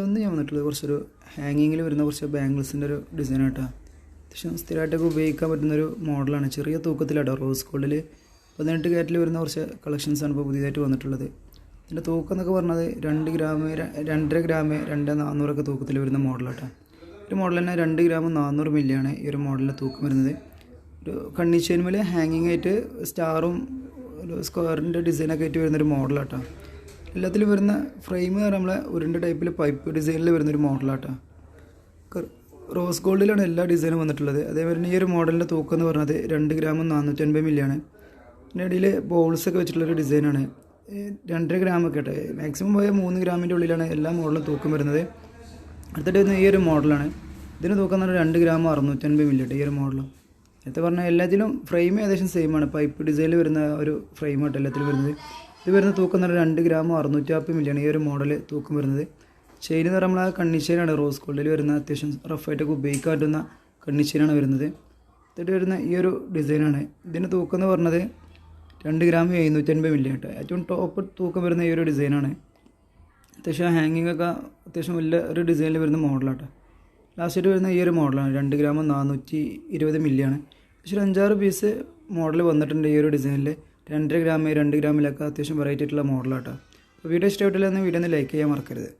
ഒന്ന് ഞാൻ വന്നിട്ടുള്ളത് കുറച്ചൊരു ഹാങ്ങിങ്ങിൽ വരുന്ന കുറച്ച് ബാംഗിൾസിന്റെ ഒരു ഡിസൈൻ ആട്ടോ. അത്യാവശ്യം സ്ഥിരമായിട്ടൊക്കെ ഉപയോഗിക്കാൻ പറ്റുന്നൊരു മോഡലാണ് ചെറിയ തൂക്കത്തിലാട്ടോ റോസ് ഗോൾഡിൽ പതിനെട്ട് കാറ്റിൽ വരുന്ന കുറച്ച് കളക്ഷൻസാണ് ഇപ്പോൾ പുതിയതായിട്ട് വന്നിട്ടുള്ളത്. ഇതിന്റെ തൂക്കം എന്നൊക്കെ പറഞ്ഞത് രണ്ട് ഗ്രാം രണ്ടര ഗ്രാം രണ്ട് നാനൂറൊക്കെ തൂക്കത്തിൽ വരുന്ന മോഡലാട്ടോ ഒരു മോഡൽ തന്നെ രണ്ട് ഗ്രാം നാനൂറ് മില്ലിയാണ് ഈ ഒരു മോഡലിന്റെ തൂക്കം വരുന്നത്. ഒരു കണ്ണി ചെയിൻമേൽ ഹാങ്ങിങ് ആയിട്ട് സ്റ്റാറും ഒരു സ്ക്വയറിന്റെ ഡിസൈനൊക്കെ ആയിട്ട് വരുന്നൊരു മോഡലാട്ടോ എല്ലാത്തിലും വരുന്ന ഫ്രെയിം നമ്മളെ ഉരുണ്ട ടൈപ്പിൽ പൈപ്പ് ഡിസൈനിൽ വരുന്നൊരു മോഡലാട്ടോ ക- റോസ് ഗോൾഡിലാണ് എല്ലാ ഡിസൈനും വന്നിട്ടുള്ളത്. അതേപോലെ ഈ ഒരു മോഡലിന്റെ തൂക്കം എന്ന് പറഞ്ഞത് രണ്ട് ഗ്രാമും നാനൂറ്റൻപത് മില്ലിയാണ് പിന്നെ ഇടയിൽ ബോൾസൊക്കെ വെച്ചിട്ടുള്ളൊരു ഡിസൈനാണ് രണ്ടര ഗ്രാമൊക്കെ ആട്ടെ. മാക്സിമം പോയ മൂന്ന് ഗ്രാമിന്റെ ഉള്ളിലാണ് എല്ലാ മോഡലും തൂക്കം വരുന്നത്. അടുത്തിട്ട് വരുന്ന ഈ ഒരു മോഡലാണ് ഇതിന് തൂക്കം എന്ന് പറഞ്ഞാൽ രണ്ട് ഗ്രാം അറുന്നൂറ്റൻപത് മില്ലി ഈ ഒരു മോഡലും നേരത്തെ പറഞ്ഞാൽ എല്ലാത്തിലും ഫ്രെയിം ഏകദേശം സെയിം ആണ്. പൈപ്പ് ഡിസൈനിൽ വരുന്ന ഒരു ഫ്രെയിം ആട്ടോ എല്ലാത്തിലും വരുന്നത്. ഇത് വരുന്ന തൂക്കം എന്ന് പറഞ്ഞാൽ രണ്ട് ഗ്രാം അറുന്നൂറ്റാപ്പത് മില്ലിയാണ് ഈ ഒരു മോഡൽ തൂക്കം വരുന്നത്. ചെയിൻ എന്ന് പറയുമ്പോൾ ആ കണ്ണിച്ചേനാണ് റോസ് ഗോൾഡിൽ വരുന്ന അത്യാവശ്യം റഫായിട്ടൊക്കെ ഉപയോഗിക്കാൻ പറ്റുന്ന കണ്ണിച്ചേനാണ് വരുന്നത്. എന്നിട്ട് വരുന്ന ഈ ഒരു ഡിസൈനാണ് ഇതിന്റെ തൂക്കം എന്ന് പറഞ്ഞത് രണ്ട് ഗ്രാം എഴുന്നൂറ്റൻപത് മില്ലി ആയിട്ട് ഏറ്റവും ടോപ്പ് തൂക്കം വരുന്ന ഈ ഒരു ഡിസൈനാണ് അത്യാവശ്യം ഹാങ്ങിങ് ഒക്കെ അത്യാവശ്യം വലിയ ഒരു ഡിസൈനിൽ വരുന്ന മോഡലാട്ടോ ലാസ്റ്റായിട്ട് വരുന്ന ഈ ഒരു മോഡലാണ് രണ്ട് ഗ്രാം നാനൂറ്റി ഇരുപത് മില്ലിയാണ് പക്ഷേ ഒരു അഞ്ചാറ് പീസ് മോഡൽ വന്നിട്ടുണ്ട് ഈ ഒരു ഡിസൈനിൽ രണ്ടര ഗ്രാം രണ്ട് ഗ്രാമിലൊക്കെ അത്യാവശ്യം വെറൈറ്റി ആയിട്ടുള്ള മോഡലാട്ടോ അപ്പോൾ വീഡിയോ ഇഷ്ടപ്പെട്ടില്ല വീഡിയോ ഒന്ന് ലൈക്ക് ചെയ്യാൻ മറക്കരുത്.